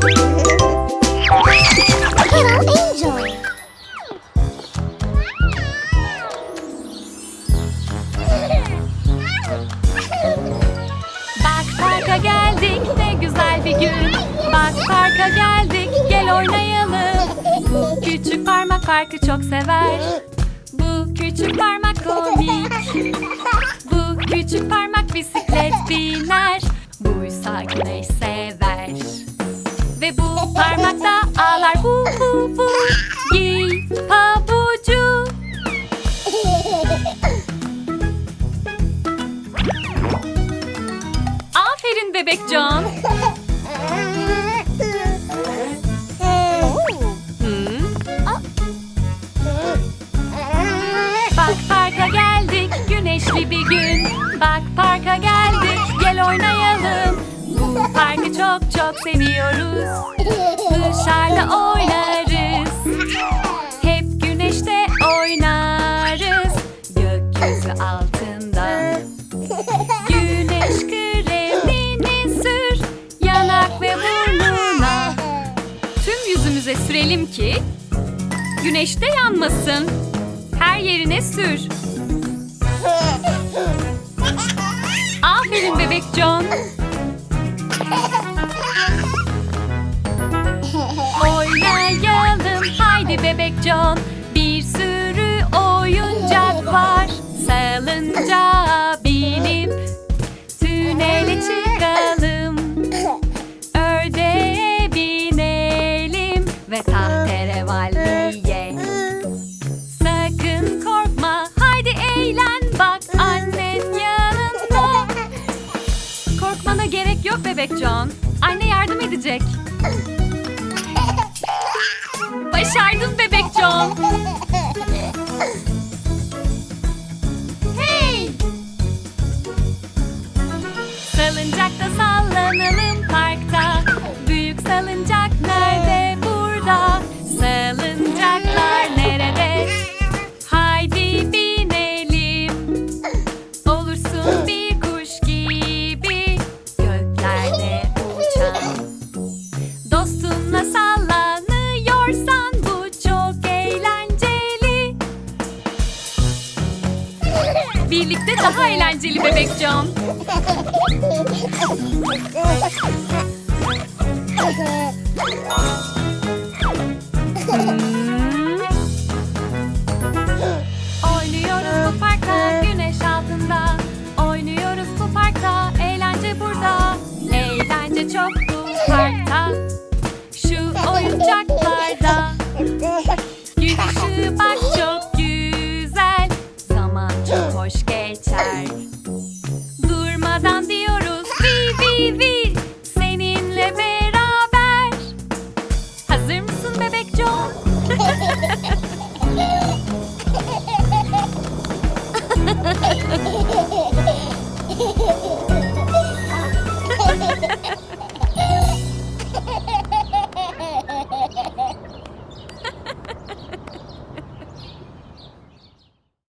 Bak parka geldik ne güzel bir gün. Bak parka geldik gel oynayalım. Bu küçük parmak parkı çok sever. Bu küçük parmak komik. Bu küçük parmak bisiklet biner. Buysa güneş sever Ve bu parmak da ağlar. Hu hu hu Giy pabucu. Aferin bebek John. Hı? Bak parka geldik güneşli bir gün. Bak parka geldik gel oynayalım. Bu parkı çok çok seviyoruz. Dışarıda oynarız. Hep güneşte oynarız. Gökyüzü altında. Güneş kremini sür. Yanak ve burnuna. Tüm yüzümüze sürelim ki Güneşte yanmasın. Her yerine sür. Aferin bebek John Oynayalım haydi bebek John bebek John. Anne yardım edecek. Başardın bebek John. Hey! Salıncakta Birlikte daha eğlenceli bebek John Hmm. Oynuyoruz bu parkta güneş altında. Oynuyoruz bu parkta eğlence burada. Eğlence çok bu parkta. Şu oyuncaklarda John.